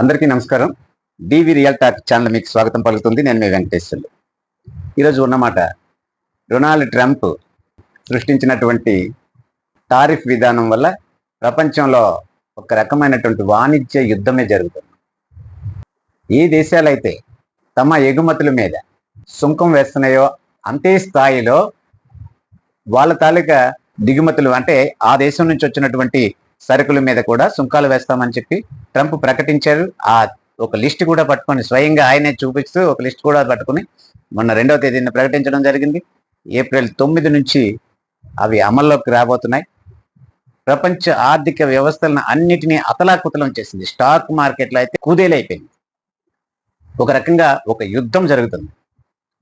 అందరికీ నమస్కారం. డివి real talk channel మీకు స్వాగతం పలుకుతుంది. నేను మీ వెంకటేశ్వర్లు ఈరోజు ఉన్నమాట డొనాల్డ్ ట్రంప్ సృష్టించినటువంటి టారిఫ్ విధానం వల్ల ప్రపంచంలో ఒక రకమైనటువంటి వాణిజ్య యుద్ధమే జరుగుతుంది. ఏ దేశాలైతే తమ ఎగుమతుల మీద సుంకం వేస్తున్నాయో అంతే స్థాయిలో వాళ్ళ తాలూకా దిగుమతులు అంటే ఆ దేశం నుంచి వచ్చినటువంటి సరుకుల మీద కూడా సుంకాలు వేస్తామని చెప్పి ట్రంప్ ప్రకటించారు. ఆ ఒక లిస్ట్ కూడా పట్టుకొని స్వయంగా ఆయనే చూపిస్తూ ఒక లిస్ట్ కూడా పట్టుకొని మొన్న రెండవ తేదీన ప్రకటించడం జరిగింది. ఏప్రిల్ తొమ్మిది నుంచి అవి అమల్లోకి రాబోతున్నాయి. ప్రపంచ ఆర్థిక వ్యవస్థలను అన్నిటినీ అతలాకుతలం చేసింది. స్టాక్ మార్కెట్లో అయితే కుదేలైపోయింది. ఒక రకంగా ఒక యుద్ధం జరుగుతుంది.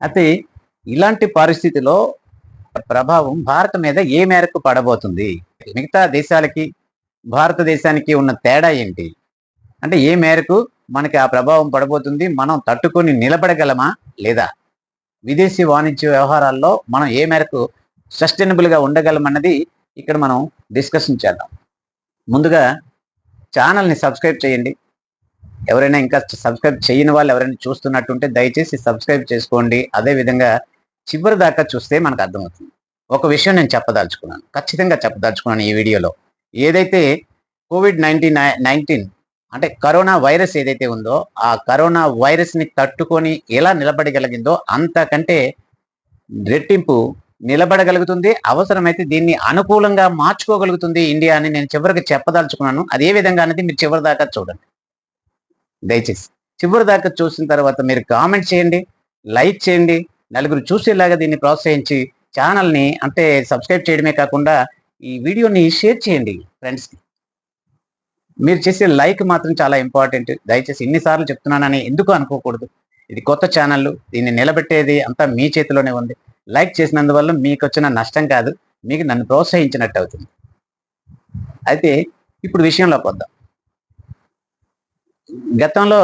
అయితే ఇలాంటి పరిస్థితిలో ప్రభావం భారత మీద ఏ మేరకు పడబోతుంది? మిగతా దేశాలకి భారతదేశానికి ఉన్న తేడా ఏంటి? అంటే ఏ మేరకు మనకి ఆ ప్రభావం పడబోతుంది? మనం తట్టుకొని నిలబడగలమా లేదా? విదేశీ వాణిజ్య వ్యవహారాల్లో మనం ఏ మేరకు సస్టైనబుల్గా ఉండగలమన్నది ఇక్కడ మనం డిస్కషన్ చేద్దాం. ముందుగా ఛానల్ని సబ్స్క్రైబ్ చేయండి. ఎవరైనా ఇంకా సబ్స్క్రైబ్ చేయని వాళ్ళు ఎవరైనా చూస్తున్నట్టుంటే దయచేసి సబ్స్క్రైబ్ చేసుకోండి. అదే విధంగా చివరి దాకా చూస్తే మనకు అర్థమవుతుంది. ఒక విషయం నేను చెప్పదలుచుకున్నాను. ఖచ్చితంగా చెప్పదలుచుకున్నాను ఈ వీడియోలో. ఏదైతే కోవిడ్ నైన్టీన్ నైన్టీన్ అంటే కరోనా వైరస్ ఏదైతే ఉందో ఆ కరోనా వైరస్ని తట్టుకొని ఎలా నిలబడగలిగిందో అంతకంటే రెట్టింపు నిలబడగలుగుతుంది. అవసరమైతే దీన్ని అనుకూలంగా మార్చుకోగలుగుతుంది ఇండియా అని నేను చివరికి చెప్పదలుచుకున్నాను. అదే విధంగా అనేది మీరు చివరి దాకా చూడండి. దయచేసి చివరి దాకా చూసిన తర్వాత మీరు కామెంట్ చేయండి లైక్ చేయండి. నలుగురు చూసేలాగా దీన్ని ప్రోత్సహించి ఛానల్ని అంటే సబ్స్క్రైబ్ చేయడమే కాకుండా ఈ వీడియోని షేర్ చేయండి ఫ్రెండ్స్కి మీరు చేసే లైక్ మాత్రం చాలా ఇంపార్టెంట్ దయచేసి ఎన్నిసార్లు చెప్తున్నానని ఎందుకు అనుకోకూడదు. ఇది కొత్త ఛానల్ దీన్ని నిలబెట్టేది అంతా మీ చేతిలోనే ఉంది. లైక్ చేసినందువల్ల మీకు వచ్చిన నష్టం కాదు మీకు నన్ను ప్రోత్సహించినట్టు అవుతుంది. అయితే ఇప్పుడు విషయంలోకి వద్దాం. గతంలో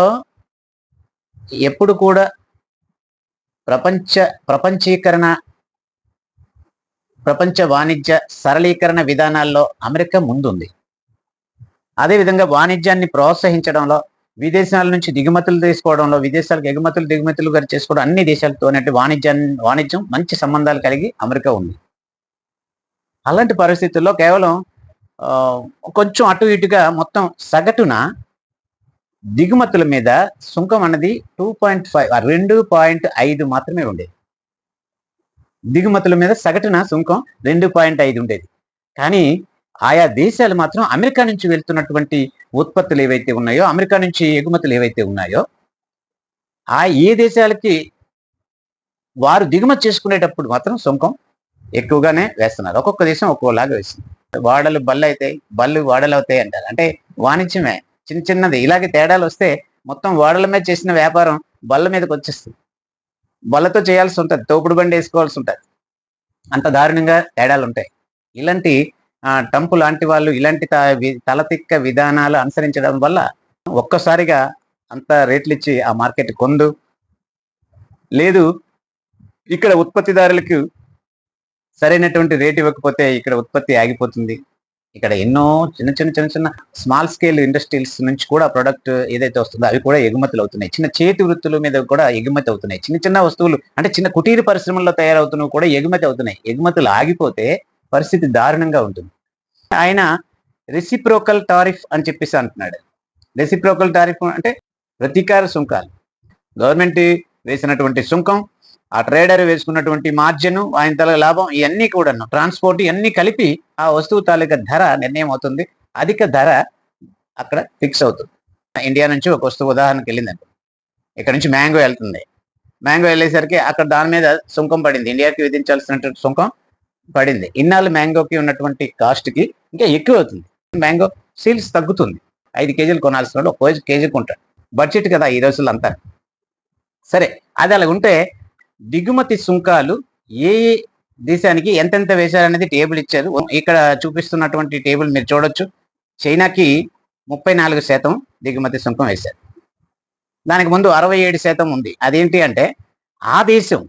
ఎప్పుడు కూడా ప్రపంచ ప్రపంచీకరణ ప్రపంచ వాణిజ్య సరళీకరణ విధానాల్లో అమెరికా ముందుంది. అదేవిధంగా వాణిజ్యాన్ని ప్రోత్సహించడంలో విదేశాల నుంచి దిగుమతులు తీసుకోవడంలో విదేశాలకు ఎగుమతులు దిగుమతులు గారు చేసుకోవడం అన్ని దేశాలతో వాణిజ్యాన్ని వాణిజ్యం మంచి సంబంధాలు కలిగి అమెరికా ఉంది. అలాంటి పరిస్థితుల్లో కేవలం కొంచెం అటు ఇటుగా మొత్తం సగటున దిగుమతుల మీద సుంకం అన్నది టూ పాయింట్ ఫైవ్ రెండు పాయింట్ ఐదు మాత్రమే ఉండేది. దిగుమతుల మీద సగటున సుంకం రెండు పాయింట్ ఐదు ఉండేది. కానీ ఆయా దేశాలు మాత్రం అమెరికా నుంచి వెళ్తున్నటువంటి ఉత్పత్తులు ఏవైతే ఉన్నాయో అమెరికా నుంచి ఎగుమతులు ఏవైతే ఉన్నాయో ఆ ఏ దేశాలకి వారు దిగుమతి చేసుకునేటప్పుడు మాత్రం సుంకం ఎక్కువగానే వేస్తున్నారు. ఒక్కొక్క దేశం ఒక్కోలాగా వేస్తుంది. వాడలు బళ్ళు అవుతాయి బళ్ళు వాడలు అవుతాయి అంటారు. అంటే వాణిజ్యమే చిన్న చిన్నది. ఇలాగే తేడాలు వస్తే మొత్తం వాడల మీద చేసిన వ్యాపారం బల్ల మీదకి వచ్చేస్తుంది. బలతో చేయాల్సి ఉంటుంది తోపుడు బండి వేసుకోవాల్సి ఉంటుంది. అంత దారుణంగా తేడాలు ఉంటాయి. ఇలాంటి టంపు లాంటి వాళ్ళు ఇలాంటి త- తలతిక్క విధానాలు అనుసరించడం వల్ల ఒక్కసారిగా అంత రేట్లు ఇచ్చి ఆ మార్కెట్ కొందు. లేదు ఇక్కడ ఉత్పత్తిదారులకు సరైనటువంటి రేట్ ఇవ్వకపోతే ఇక్కడ ఉత్పత్తి ఆగిపోతుంది. ఇక్కడ ఎన్నో చిన్న చిన్న చిన్న చిన్న స్మాల్ స్కేల్ ఇండస్ట్రీస్ నుంచి కూడా ప్రొడక్ట్ ఏదైతే వస్తుందో అవి కూడా ఎగుమతులు అవుతున్నాయి. చిన్న చేతి వృత్తుల మీద కూడా ఎగుమతి అవుతున్నాయి. చిన్న చిన్న వస్తువులు అంటే చిన్న కుటీర పరిశ్రమల్లో తయారవుతున్నవి కూడా ఎగుమతి అవుతున్నాయి. ఎగుమతులు ఆగిపోతే పరిస్థితి దారుణంగా ఉంటుంది. ఆయన రెసిప్రోకల్ టారిఫ్ అని చెప్పేసి అంటున్నాడు. రెసిప్రోకల్ టారిఫ్ అంటే ప్రతీకార సుంకాలు. గవర్నమెంట్ వేసినటువంటి సుంకం ఆ ట్రేడర్ వేసుకున్నటువంటి మార్జిన్ ఆయన తల లాభం ఇవన్నీ కూడా ట్రాన్స్పోర్ట్ ఇవన్నీ కలిపి ఆ వస్తువు తాలూకా ధర నిర్ణయం అవుతుంది. అధిక ధర అక్కడ ఫిక్స్ అవుతుంది. ఇండియా నుంచి ఒక వస్తువు ఉదాహరణకి వెళ్ళిందండి. ఇక్కడ నుంచి మ్యాంగో వెళ్తుంది. మ్యాంగో వెళ్ళేసరికి అక్కడ దాని మీద సుంకం పడింది. ఇండియాకి విధించాల్సినటువంటి సుంకం పడింది. ఇన్నాళ్ళు మ్యాంగోకి ఉన్నటువంటి కాస్ట్కి ఇంకా ఎక్కువ అవుతుంది. మ్యాంగో సేల్స్ తగ్గుతుంది. ఐదు కేజీలు కొనాల్సిన వాడు ఒక కేజీ కొంటాడు బడ్జెట్ కదా ఈ రోజులు అంతా. సరే అది అలా ఉంటే దిగుమతి సుంకాలు ఏ ఏ దేశానికి ఎంతెంత వేశారనేది టేబుల్ ఇచ్చారు. ఇక్కడ చూపిస్తున్నటువంటి టేబుల్ మీరు చూడొచ్చు. చైనాకి ముప్పై నాలుగు శాతం దిగుమతి సుంకం వేశారు. దానికి ముందు అరవై ఏడు శాతం ఉంది. అదేంటి అంటే ఆ దేశం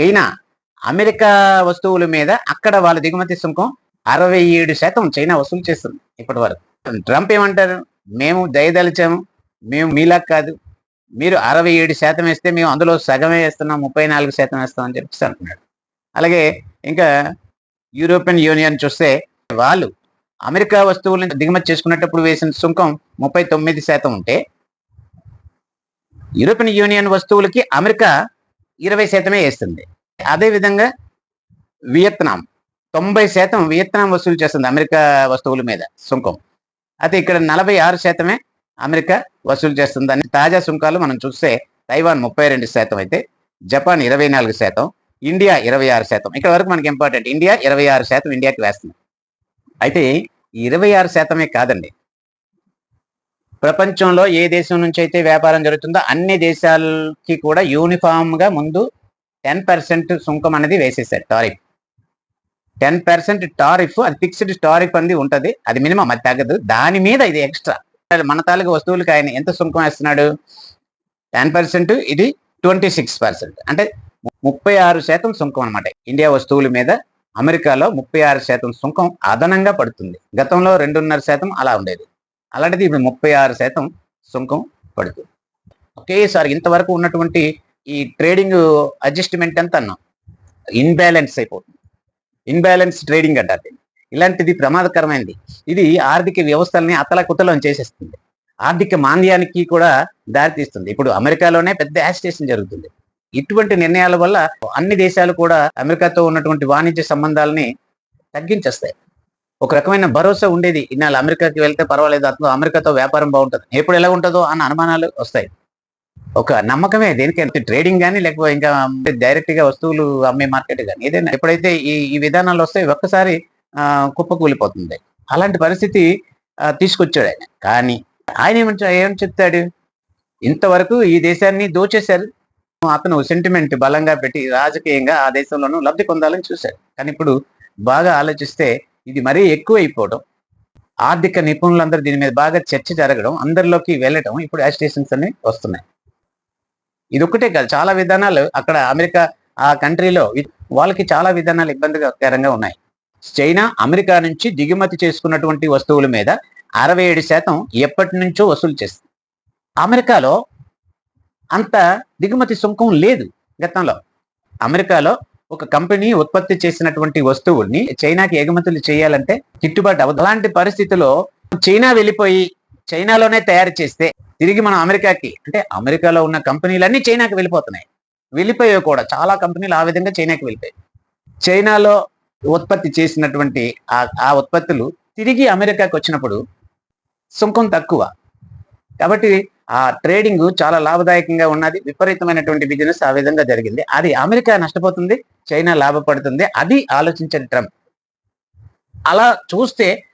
చైనా అమెరికా వస్తువుల మీద అక్కడ వాళ్ళ దిగుమతి సుంకం అరవై ఏడు శాతం చైనా వసూలు చేస్తుంది ఇప్పటి వరకు. ట్రంప్ ఏమంటారు? మేము దయదలిచాము. మేము మీలా కాదు. మీరు అరవై ఏడు శాతం వేస్తే మేము అందులో సగమే వేస్తున్నాం ముప్పై నాలుగు శాతం వేస్తాం అని చెప్పేసి అంటున్నాడు. అలాగే ఇంకా యూరోపియన్ యూనియన్ చూస్తే వాళ్ళు అమెరికా వస్తువులను దిగుమతి చేసుకునేటప్పుడు వేసిన సుంకం ముప్పై తొమ్మిది శాతం ఉంటే యూరోపియన్ యూనియన్ వస్తువులకి అమెరికా ఇరవై శాతమే వేస్తుంది. అదే విధంగా వియత్నాం తొంభై శాతం వియత్నాం వసూలు చేస్తుంది అమెరికా వస్తువుల మీద సుంకం. అయితే ఇక్కడ నలభై ఆరు శాతమే అమెరికా వసూలు చేస్తుంది అని తాజా సుంకాలు మనం చూస్తే తైవాన్ ముప్పై రెండు శాతం అయితే జపాన్ ఇరవై నాలుగు శాతం ఇండియా ఇరవై ఆరు శాతం. ఇక్కడ వరకు మనకి ఇంపార్టెంట్ ఇండియా ఇరవై ఆరు శాతం ఇండియాకి వేస్తుంది అయితే ఇరవై ఆరు శాతమే కాదండి. ప్రపంచంలో ఏ దేశం నుంచి అయితే వ్యాపారం జరుగుతుందో అన్ని దేశాలకి కూడా యూనిఫామ్గా ముందు టెన్ పర్సెంట్ సుంకం అనేది వేసేసారు టారిఫ్. టెన్ పర్సెంట్ టారిఫ్ అది ఫిక్స్డ్ టారిఫ్ అనేది ఉంటుంది. అది మినిమం అది తగ్గదు. దాని మీద ఇది ఎక్స్ట్రా మన తాలూకు వస్తువులకి ఆయన ఎంత సుంకం వేస్తున్నాడు? టెన్ పర్సెంట్ ఇది ట్వంటీ సిక్స్ పర్సెంట్. అంటే ముప్పై ఆరు శాతం సుంకం అనమాట ఇండియా వస్తువుల మీద అమెరికాలో ముప్పై ఆరు శాతం సుంకం అదనంగా పడుతుంది. గతంలో రెండున్నర శాతం అలా ఉండేది. అలాంటిది ఇప్పుడు ముప్పై ఆరు శాతం సుంకం పడుతుంది. ఒకేసారి ఇంతవరకు ఉన్నటువంటి ఈ ట్రేడింగ్ అడ్జస్ట్మెంట్ ఎంత అన్నాం. ఇన్బ్యాలెన్స్ అయిపోతుంది. ఇన్బ్యాలెన్స్ ట్రేడింగ్ అంటారు ఇలాంటిది ప్రమాదకరమైనది ఇది ఆర్థిక వ్యవస్థల్ని అతలకుతలం చేసేస్తుంది. ఆర్థిక మాంద్యానికి కూడా దారితీస్తుంది. ఇప్పుడు అమెరికాలోనే పెద్ద యాజిటేషన్ జరుగుతుంది. ఇటువంటి నిర్ణయాల వల్ల అన్ని దేశాలు కూడా అమెరికాతో ఉన్నటువంటి వాణిజ్య సంబంధాలని తగ్గించేస్తాయి. ఒక రకమైన భరోసా ఉండేది. ఇన్నాళ్ళు అమెరికాకి వెళ్తే పర్వాలేదు. అతను అమెరికాతో వ్యాపారం బాగుంటుంది. ఎప్పుడు ఎలా ఉంటుందో అన్న అనుమానాలు వస్తాయి. ఒక నమ్మకమే దేనికైనా ట్రేడింగ్ కానీ లేకపోతే ఇంకా డైరెక్ట్గా వస్తువులు అమ్మే మార్కెట్ కానీ ఏదైనా ఎప్పుడైతే ఈ ఈ విధానాలు వస్తాయి ఒక్కసారి కుప్పకూలిపోతుంది. అలాంటి పరిస్థితి తీసుకొచ్చాడు ఆయన. కానీ ఆయన ఏమంటా ఏమని చెప్తాడు? ఇంతవరకు ఈ దేశాన్ని దోచేశారు. అతను సెంటిమెంట్ బలంగా పెట్టి రాజకీయంగా ఆ దేశంలోనూ లబ్ధి పొందాలని చూశాడు. కానీ ఇప్పుడు బాగా ఆలోచిస్తే ఇది మరీ ఎక్కువ అయిపోవడం ఆర్థిక నిపుణులందరూ దీని మీద బాగా చర్చ జరగడం అందరిలోకి వెళ్ళడం ఇప్పుడు యాజిటేషన్స్ అన్ని వస్తున్నాయి. ఇది ఒక్కటే కాదు చాలా విధానాలు అక్కడ అమెరికా ఆ కంట్రీలో వాళ్ళకి చాలా విధానాలు ఇబ్బందికరంగా ఉన్నాయి. చైనా అమెరికా నుంచి దిగుమతి చేసుకున్నటువంటి వస్తువుల మీద అరవై ఏడు శాతం ఎప్పటి నుంచో వసూలు చేస్తుంది అమెరికాలో అంత దిగుమతి సుంకం లేదు గతంలో. అమెరికాలో ఒక కంపెనీ ఉత్పత్తి చేసినటువంటి వస్తువుల్ని చైనాకి ఎగుమతులు చేయాలంటే గిట్టుబాటు అవ్వదు. అలాంటి పరిస్థితిలో చైనా వెళ్ళిపోయి చైనాలోనే తయారు చేస్తే తిరిగి మనం అమెరికాకి అంటే అమెరికాలో ఉన్న కంపెనీలన్నీ చైనాకి వెళ్ళిపోతున్నాయి. వెళ్ళిపోయాయి కూడా చాలా కంపెనీలు ఆ విధంగా చైనాకి వెళ్ళిపోయాయి. చైనాలో ఉత్పత్తి చేసినటువంటి ఆ ఆ ఉత్పత్తులు తిరిగి అమెరికాకి వచ్చినప్పుడు సుంకం తక్కువ. కాబట్టి ఆ ట్రేడింగ్ చాలా లాభదాయకంగా ఉన్నది. విపరీతమైనటువంటి బిజినెస్ ఆ విధంగా జరిగింది. అది అమెరికా నష్టపోతుంది చైనా లాభపడుతుంది. అది ఆలోచించని ట్రంప్. అలా చూస్తే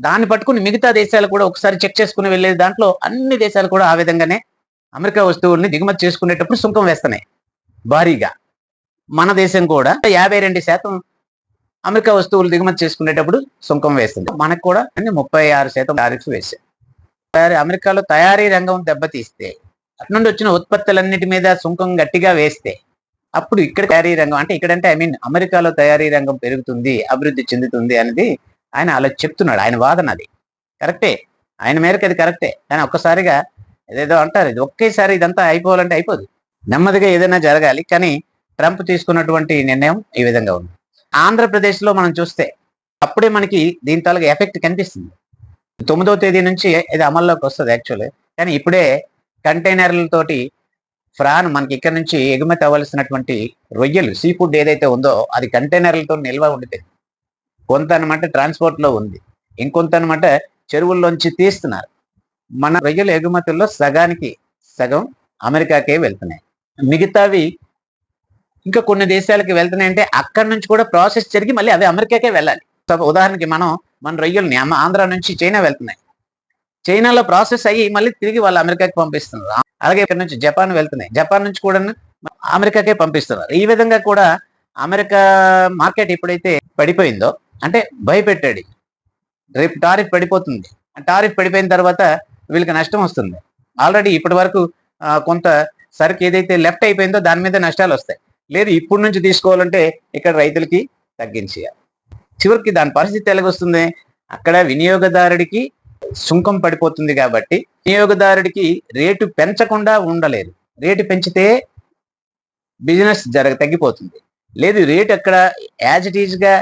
దాన్ని పట్టుకుని మిగతా దేశాలు కూడా ఒకసారి చెక్ చేసుకుని వెళ్ళే దాంట్లో అన్ని దేశాలు కూడా ఆ విధంగానే అమెరికా వస్తువుల్ని దిగుమతి చేసుకునేటప్పుడు సుంకం వేస్తున్నాయి. భారీగా. మన దేశం కూడా యాభై రెండు శాతం అమెరికా వస్తువులు దిగుమతి చేసుకునేటప్పుడు సుంకం వేస్తుంది మనకు కూడా ముప్పై ఆరు శాతం టారిఫ్ వేసాయి తయారీ అమెరికాలో తయారీ రంగం దెబ్బతీస్తే అటు నుండి వచ్చిన ఉత్పత్తులన్నిటి మీద సుంకం గట్టిగా వేస్తే అప్పుడు ఇక్కడ తయారీ రంగం అంటే ఇక్కడంటే ఐ మీన్ అమెరికాలో తయారీ రంగం పెరుగుతుంది అభివృద్ధి చెందుతుంది అనేది ఆయన అలా చెప్తున్నాడు. ఆయన వాదన అది. కరెక్టే. ఆయన మేరకు అది కరెక్టే. కానీ ఒక్కసారిగా ఏదేదో అంటారు ఇది ఒకేసారి ఇదంతా అయిపోవాలంటే అయిపోదు. నెమ్మదిగా ఏదైనా జరగాలి. కానీ ట్రంప్ తీసుకున్నటువంటి నిర్ణయం ఈ విధంగా ఉంది. ఆంధ్రప్రదేశ్లో మనం చూస్తే అప్పుడే మనకి దీని తాలూకు ఎఫెక్ట్ కనిపిస్తుంది. తొమ్మిదవ తేదీ నుంచి ఇది అమల్లోకి వస్తుంది యాక్చువల్లీ కానీ ఇప్పుడే కంటైనర్లతోటి ఫ్రాన్ మనకి ఇక్కడ నుంచి ఎగుమతి అవ్వాల్సినటువంటి రొయ్యలు సీ ఫుడ్ ఏదైతే ఉందో అది కంటైనర్లతో నిల్వ ఉండిపోయింది కొంత అనమాట ట్రాన్స్పోర్ట్లో ఉంది. ఇంకొంత అనమాట చెరువుల్లోంచి తీస్తున్నారు. మన రొయ్యల ఎగుమతుల్లో సగానికి సగం అమెరికాకే వెళ్తున్నాయి. మిగతావి ఇంకా కొన్ని దేశాలకి వెళ్తున్నాయంటే అక్కడి నుంచి కూడా ప్రాసెస్ జరిగి మళ్ళీ అవి అమెరికాకే వెళ్ళాలి. ఉదాహరణకి మనం మన రొయ్యల్ని ఆంధ్ర నుంచి చైనా వెళ్తున్నాయి. చైనాలో ప్రాసెస్ అయ్యి మళ్ళీ తిరిగి వాళ్ళు అమెరికాకి పంపిస్తున్నారు. అలాగే ఇక్కడ నుంచి జపాన్ వెళ్తున్నాయి. జపాన్ నుంచి కూడా అమెరికాకే పంపిస్తున్నారు. ఈ విధంగా కూడా అమెరికా మార్కెట్ ఎప్పుడైతే పడిపోయిందో అంటే భయపెట్టాడు. రేపు టారిఫ్ పడిపోతుంది. టారిఫ్ పడిపోయిన తర్వాత వీళ్ళకి నష్టం వస్తుంది. ఆల్రెడీ ఇప్పటి వరకు కొంత సరుకు ఏదైతే లెఫ్ట్ అయిపోయిందో దాని మీద నష్టాలు వస్తాయి. లేదు ఇప్పుడు నుంచి తీసుకోవాలంటే ఇక్కడ రైతులకి తగ్గించేయాలి. చివరికి దాని పరిస్థితి ఎలాగొస్తుంది? అక్కడ వినియోగదారుడికి సుంకం పడిపోతుంది కాబట్టి వినియోగదారుడికి రేటు పెంచకుండా ఉండలేదు. రేటు పెంచితే బిజినెస్ జరగ తగ్గిపోతుంది. లేదు రేట్ అక్కడ యాజ్ ఇట్ ఈజ్గా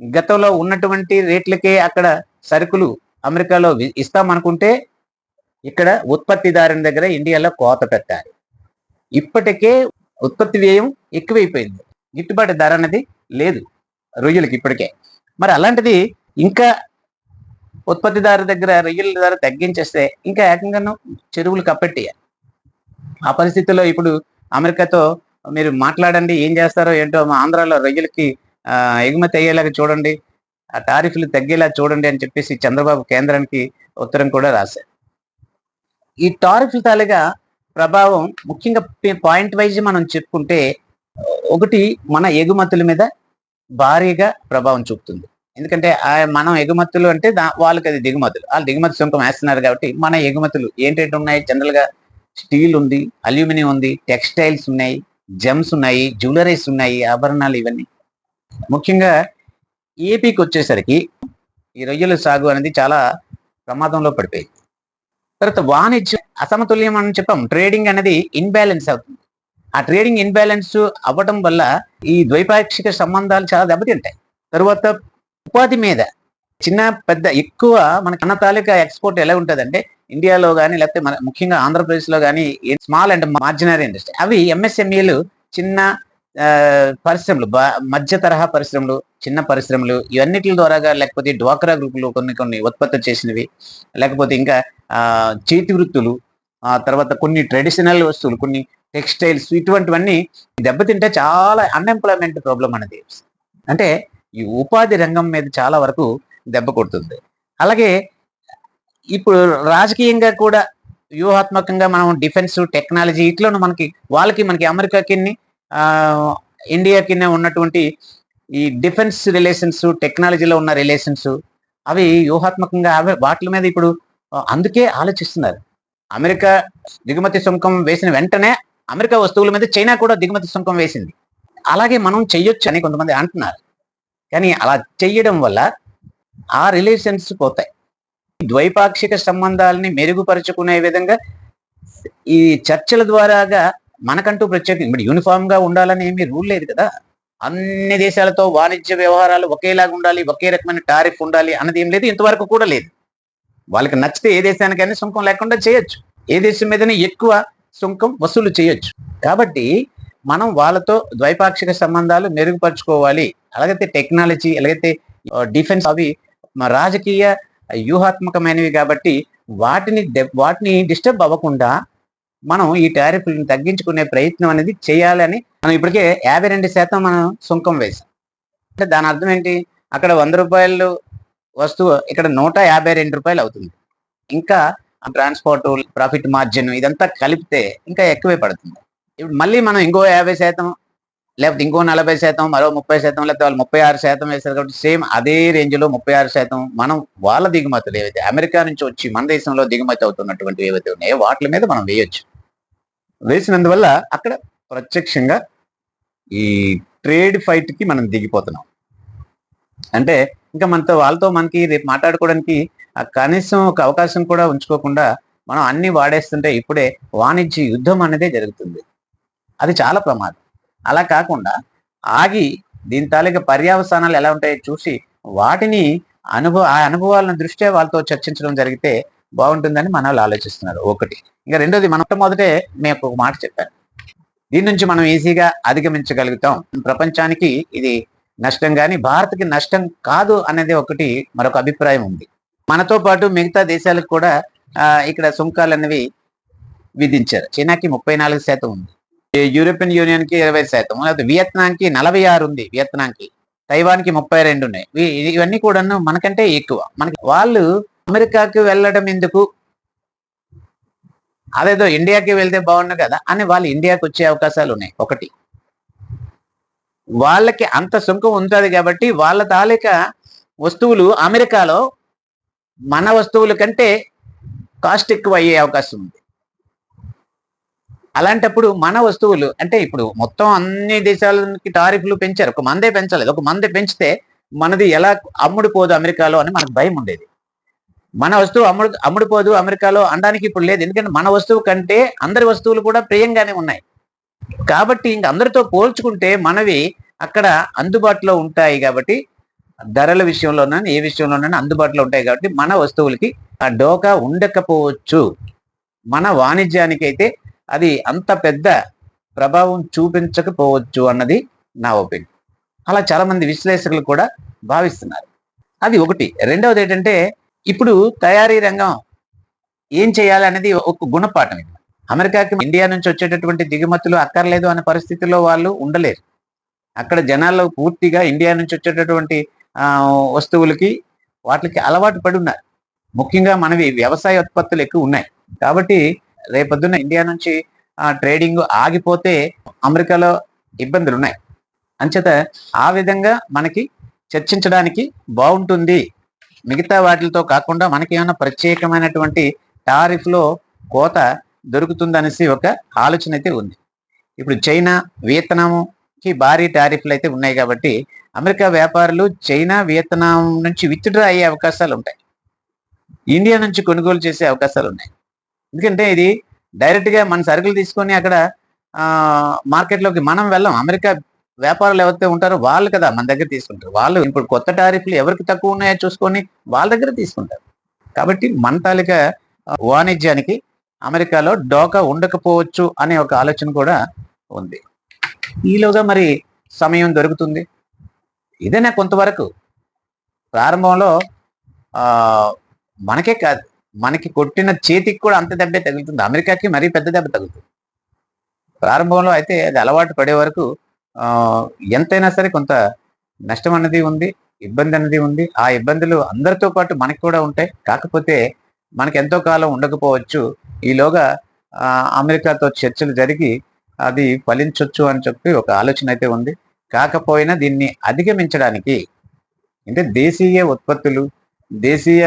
గతంలో ఉన్నటువంటి రేట్లకే అక్కడ సరుకులు అమెరికాలో ఇస్తామనుకుంటే ఇక్కడ ఉత్పత్తిదారుని దగ్గర ఇండియాలో కోత పెట్టాలి. ఇప్పటికే ఉత్పత్తి వ్యయం ఎక్కువైపోయింది. గిట్టుబాటు ధర అనేది లేదు రొయ్యలకి ఇప్పటికే. మరి అలాంటిది ఇంకా ఉత్పత్తిదారు దగ్గర రొయ్యల ధర తగ్గించేస్తే ఇంకా ఏకంగాను చెరువులు కప్పెట్టేయాలి. ఆ పరిస్థితుల్లో ఇప్పుడు అమెరికాతో మీరు మాట్లాడండి ఏం చేస్తారో ఏంటో మా ఆంధ్రాలో రొయ్యలకి ఎగుమతి అయ్యేలాగా చూడండి ఆ టారిఫ్లు తగ్గేలా చూడండి అని చెప్పేసి చంద్రబాబు కేంద్రానికి ఉత్తరం కూడా రాశారు. ఈ టారిఫ్ల తాలిగా ప్రభావం ముఖ్యంగా పాయింట్ వైజ్ మనం చెప్పుకుంటే ఒకటి మన ఎగుమతుల మీద భారీగా ప్రభావం చూపుతుంది. ఎందుకంటే ఆ మనం ఎగుమతులు అంటే వాళ్ళకి అది దిగుమతులు. వాళ్ళు దిగుమతి సుంకం వేస్తున్నారు కాబట్టి మన ఎగుమతులు ఏంటంటే ఉన్నాయి? జనరల్గా స్టీల్ ఉంది అల్యూమినియం ఉంది టెక్స్టైల్స్ ఉన్నాయి జెమ్స్ ఉన్నాయి జ్యువెలరీస్ ఉన్నాయి ఆభరణాలు ఇవన్నీ. ముఖ్యంగా ఏపీకి వచ్చేసరికి ఈ రొయ్యల సాగు అనేది చాలా ప్రమాదంలో పడిపోయింది. తర్వాత వాణిజ్యం అసమతుల్యం అని చెప్పాం. ట్రేడింగ్ అనేది ఇన్బ్యాలెన్స్ అవుతుంది. ఆ ట్రేడింగ్ ఇన్బ్యాలెన్స్ అవ్వడం వల్ల ఈ ద్వైపాక్షిక సంబంధాలు చాలా దెబ్బతింటాయి. తర్వాత ఉపాధి మీద చిన్న పెద్ద ఎక్కువ మన అన్న తాలూకా ఎక్స్పోర్ట్ ఎలా ఉంటుందంటే ఇండియాలో కానీ లేకపోతే మన ముఖ్యంగా ఆంధ్రప్రదేశ్లో కానీ స్మాల్ అండ్ మార్జినరీ ఇండస్ట్రీ అవి ఎంఎస్ఎంఈలు చిన్న పరిశ్రమలు బా- మధ్య తరహా పరిశ్రమలు చిన్న పరిశ్రమలు ఇవన్నిటి ద్వారాగా లేకపోతే డ్వాక్రా గ్రూపులు కొన్ని కొన్ని ఉత్పత్తి చేసినవి. లేకపోతే ఇంకా చేతి వృత్తులు ఆ తర్వాత కొన్ని ట్రెడిషనల్ వస్తువులు కొన్ని టెక్స్టైల్స్ ఇటువంటివన్నీ దెబ్బతింటే చాలా అన్ఎంప్లాయ్మెంట్ ప్రాబ్లం అనేది. అంటే ఈ ఉపాధి రంగం మీద చాలా వరకు దెబ్బ కొడుతుంది. అలాగే ఇప్పుడు రాజకీయంగా కూడా వ్యూహాత్మకంగా మనం డిఫెన్స్ టెక్నాలజీ ఇట్లను మనకి వాళ్ళకి మనకి అమెరికాకి ఇండియా కింద ఉన్నటువంటి ఈ డిఫెన్స్ రిలేషన్స్ టెక్నాలజీలో ఉన్న రిలేషన్స్ అవి వ్యూహాత్మకంగా అవి. వాటి మీద ఇప్పుడు అందుకే ఆలోచిస్తున్నారు. అమెరికా దిగుమతి సుంకం వేసిన వెంటనే అమెరికా వస్తువుల మీద చైనా కూడా దిగుమతి సుంకం వేసింది. అలాగే మనం చెయ్యొచ్చు అని కొంతమంది అంటున్నారు. కానీ అలా చెయ్యడం వల్ల ఆ రిలేషన్స్ పోతాయి. ద్వైపాక్షిక సంబంధాలని మెరుగుపరుచుకునే విధంగా ఈ చర్చల ద్వారాగా మనకంటూ ప్రత్యేక ఇప్పుడు యూనిఫామ్గా ఉండాలని ఏమీ రూల్ లేదు కదా. అన్ని దేశాలతో వాణిజ్య వ్యవహారాలు ఒకేలాగా ఉండాలి ఒకే రకమైన టారిఫ్ ఉండాలి అన్నది ఏం లేదు ఇంతవరకు కూడా లేదు. వాళ్ళకి నచ్చితే ఏ దేశానికైనా సుంకం లేకుండా చేయొచ్చు. ఏ దేశం మీదనే ఎక్కువ సుంకం వసూలు చేయొచ్చు. కాబట్టి మనం వాళ్ళతో ద్వైపాక్షిక సంబంధాలు మెరుగుపరుచుకోవాలి. అలాగైతే టెక్నాలజీ అలాగైతే డిఫెన్స్ అవి రాజకీయ వ్యూహాత్మకమైనవి కాబట్టి వాటిని వాటిని డిస్టర్బ్ అవ్వకుండా మనం ఈ టారిఫ్లను తగ్గించుకునే ప్రయత్నం అనేది చేయాలని మనం ఇప్పటికే యాభై రెండు శాతం మనం సుంకం వేసాం అంటే దాని అర్థం ఏంటి? అక్కడ వంద రూపాయలు వస్తువు ఇక్కడ నూట యాభై రెండు రూపాయలు అవుతుంది. ఇంకా ట్రాన్స్పోర్ట్ ప్రాఫిట్ మార్జిన్ ఇదంతా కలిపితే ఇంకా ఎక్కువే పడుతుంది. ఇప్పుడు మళ్ళీ మనం ఇంకో యాభై శాతం లేకపోతే ఇంకో నలభై శాతం మరో ముప్పై శాతం లేకపోతే వాళ్ళు ముప్పై ఆరు శాతం వేశారు కాబట్టి సేమ్ అదే రేంజ్లో ముప్పై ఆరు శాతం మనం వాళ్ళ దిగుమతులు ఏవైతే అమెరికా నుంచి వచ్చి మన దేశంలో దిగుమతి అవుతున్నటువంటి ఏవైతే ఉన్నాయో వాటి మీద మనం వేయొచ్చు. వేసినందువల్ల అక్కడ ప్రత్యక్షంగా ఈ ట్రేడ్ ఫైట్కి మనం దిగిపోతున్నాం. అంటే ఇంకా మనతో వాళ్ళతో మనకి రేపు మాట్లాడుకోవడానికి కనీసం ఒక అవకాశం కూడా ఉంచుకోకుండా మనం అన్ని వాడేస్తుంటే ఇప్పుడే వాణిజ్య యుద్ధం అనేదే జరుగుతుంది. అది చాలా ప్రమాదం. అలా కాకుండా ఆగి దీని తాలూకా పర్యావసానాలు ఎలా ఉంటాయో చూసి వాటిని అనుభవ ఆ అనుభవాలను దృష్ట్యా వాళ్ళతో చర్చించడం జరిగితే బాగుంటుందని మన వాళ్ళు ఆలోచిస్తున్నారు. ఒకటి. ఇంకా రెండోది మనం మొదటే మేము ఒక మాట చెప్పాను. దీని నుంచి మనం ఈజీగా అధిగమించగలుగుతాం. ప్రపంచానికి ఇది నష్టం కానీ భారత్కి నష్టం కాదు అనేది ఒకటి మరొక అభిప్రాయం ఉంది. మనతో పాటు మిగతా దేశాలకు కూడా ఇక్కడ సుంకాలు అనేవి విధించారు. చైనాకి ముప్పై నాలుగు శాతం ఉంది. యూరోపియన్ యూనియన్కి ఇరవై శాతం లేకపోతే వియత్నాంకి నలభై ఆరు ఉంది వియత్నాంకి. తైవాన్కి ముప్పై రెండు ఉన్నాయి. ఇవన్నీ కూడాను మనకంటే ఎక్కువ. మనకి వాళ్ళు అమెరికాకి వెళ్ళడం ఎందుకు? అదేదో ఇండియాకి వెళ్తే బాగుండు కదా అని వాళ్ళు ఇండియాకి వచ్చే అవకాశాలు ఉన్నాయి. ఒకటి. వాళ్ళకి అంత సుంకం ఉంటుంది కాబట్టి వాళ్ళ తాలూకా వస్తువులు అమెరికాలో మన వస్తువుల కంటే కాస్ట్ ఎక్కువ అయ్యే అవకాశం ఉంది. అలాంటప్పుడు మన వస్తువులు అంటే ఇప్పుడు మొత్తం అన్ని దేశాలకి టారిఫ్లు పెంచారు. ఒక మందే పెంచలేదు. ఒక మందే పెంచితే మనది ఎలా అమ్ముడు పోదు అమెరికాలో అని మనకు భయం ఉండేది. మన వస్తువు అమ్ముడు అమ్ముడుపోదు అమెరికాలో అనడానికి ఇప్పుడు లేదు. ఎందుకంటే మన వస్తువు కంటే అందరి వస్తువులు కూడా ప్రియంగానే ఉన్నాయి. కాబట్టి ఇంక అందరితో పోల్చుకుంటే మనవి అక్కడ అందుబాటులో ఉంటాయి కాబట్టి ధరల విషయంలోనైనా ఏ విషయంలోనైనా అందుబాటులో ఉంటాయి కాబట్టి మన వస్తువులకి ఆ డోకా ఉండకపోవచ్చు. మన వాణిజ్యానికి అయితే అది అంత పెద్ద ప్రభావం చూపించకపోవచ్చు అన్నది నా ఒపీనియన్. అలా చాలామంది విశ్లేషకులు కూడా భావిస్తున్నారు. అది ఒకటి. రెండవది ఏంటంటే ఇప్పుడు తయారీ రంగం ఏం చేయాలి అనేది ఒక గుణపాఠం ఇది. అమెరికాకి ఇండియా నుంచి వచ్చేటటువంటి దిగుమతులు అక్కర్లేదు అనే పరిస్థితిలో వాళ్ళు ఉండలేరు. అక్కడ జనాల్లో పూర్తిగా ఇండియా నుంచి వచ్చేటటువంటి వస్తువులకి వాటికి అలవాటు పడి ఉన్నారు. ముఖ్యంగా మనవి వ్యవసాయ ఉత్పత్తులు ఎక్కువ ఉన్నాయి. కాబట్టి రేపొద్దున ఇండియా నుంచి ట్రేడింగ్ ఆగిపోతే అమెరికాలో ఇబ్బందులు ఉన్నాయి అంచేత ఆ విధంగా మనకి చర్చించడానికి బాగుంటుంది మిగతా వాటితో కాకుండా మనకి ఏమైనా ప్రత్యేకమైనటువంటి టారిఫ్లో కోత దొరుకుతుందనేసి ఒక ఆలోచన అయితే ఉంది. ఇప్పుడు చైనా వియత్నాంకి భారీ టారిఫ్లు అయితే ఉన్నాయి కాబట్టి అమెరికా వ్యాపారులు చైనా వియత్నాం నుంచి విత్డ్రా అయ్యే అవకాశాలు ఉంటాయి. ఇండియా నుంచి కొనుగోలు చేసే అవకాశాలు ఉన్నాయి. ఎందుకంటే ఇది డైరెక్ట్గా మన సరుకులు తీసుకొని అక్కడ మార్కెట్లోకి మనం వెళ్ళాం. అమెరికా వ్యాపారులు ఎవరైతే ఉంటారో వాళ్ళు కదా మన దగ్గర తీసుకుంటారు. వాళ్ళు ఇప్పుడు కొత్త టారిఫ్లు ఎవరికి తక్కువ ఉన్నాయో చూసుకొని వాళ్ళ దగ్గర తీసుకుంటారు. కాబట్టి మన తాలికా వాణిజ్యానికి అమెరికాలో డోకా ఉండకపోవచ్చు అనే ఒక ఆలోచన కూడా ఉంది. ఈలోగా మరి సమయం దొరుకుతుంది. ఇదేనా కొంతవరకు ప్రారంభంలో మనకే కాదు. మనకి కొట్టిన చేతికి కూడా అంత దెబ్బే తగులుతుంది. అమెరికాకి మరీ పెద్ద దెబ్బ తగులుతుంది. ప్రారంభంలో అయితే అది అలవాటు పడే వరకు ఎంతైనా సరే కొంత నష్టం అన్నది ఉంది ఇబ్బంది అన్నది ఉంది. ఆ ఇబ్బందులు అందరితో పాటు మనకి కూడా ఉంటాయి. కాకపోతే మనకి ఎంతో కాలం ఉండకపోవచ్చు. ఈలోగా అమెరికాతో చర్చలు జరిగి అది ఫలించొచ్చు అని చెప్పి ఒక ఆలోచన అయితే ఉంది. కాకపోయినా దీన్ని అధిగమించడానికి అంటే దేశీయ ఉత్పత్తులు దేశీయ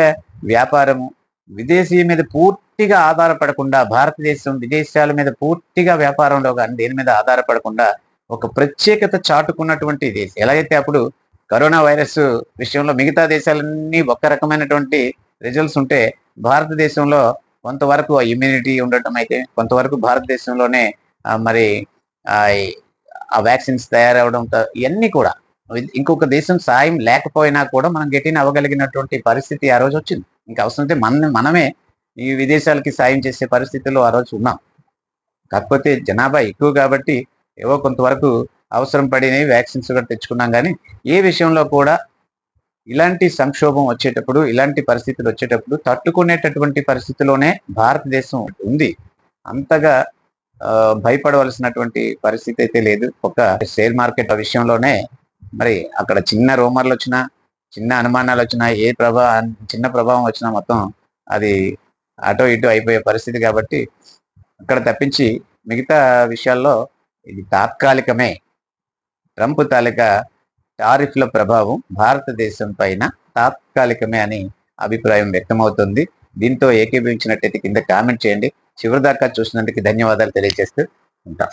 వ్యాపారము విదేశీయ మీద పూర్తిగా ఆధారపడకుండా భారతదేశం విదేశాల మీద పూర్తిగా వ్యాపారంలో కానీ దేని మీద ఆధారపడకుండా ఒక ప్రత్యేకత చాటుకున్నటువంటి దేశం. ఎలాగైతే అప్పుడు కరోనా వైరస్ విషయంలో మిగతా దేశాలన్నీ ఒక రకమైనటువంటి రిజల్ట్స్ ఉంటే భారతదేశంలో కొంతవరకు ఇమ్యూనిటీ ఉండటం అయితే కొంతవరకు భారతదేశంలోనే మరి ఆ, వ్యాక్సిన్స్ తయారవడం ఇవన్నీ కూడా. ఇంకొక దేశం సాయం లేకపోయినా కూడా మనం గట్టిన అవ్వగలిగినటువంటి పరిస్థితి ఆ రోజు వచ్చింది. ఇంకా అవసరం అయితే మన మనమే ఈ విదేశాలకి సాయం చేసే పరిస్థితుల్లో ఆ రోజు ఉన్నాం. కాకపోతే జనాభా ఎక్కువ కాబట్టి ఏవో కొంతవరకు అవసరం పడినవి వ్యాక్సిన్స్ కూడా తెచ్చుకున్నాం కానీ ఏ విషయంలో కూడా ఇలాంటి సంక్షోభం వచ్చేటప్పుడు ఇలాంటి పరిస్థితులు వచ్చేటప్పుడు తట్టుకునేటటువంటి పరిస్థితిలోనే భారతదేశం ఉంది. అంతగా భయపడవలసినటువంటి పరిస్థితి అయితే లేదు. ఒక షేర్ మార్కెట్ విషయంలోనే మరి అక్కడ చిన్న రూమర్లు వచ్చినా చిన్న అనుమానాలు వచ్చినా ఏ ప్రభా చిన్న ప్రభావం వచ్చినా మొత్తం అది అటో ఇటు అయిపోయే పరిస్థితి కాబట్టి అక్కడ తప్పించి మిగతా విషయాల్లో ఇది తాత్కాలికమే. ట్రంప్ తాలూకా టారిఫ్ల ప్రభావం భారతదేశం పైన తాత్కాలికమే అని అభిప్రాయం వ్యక్తమవుతుంది. దీంతో ఏకీభవించినట్టయితే కింద కామెంట్ చేయండి. చివరిదాకా చూసినందుకు ధన్యవాదాలు తెలియజేస్తూ ఉంటాం.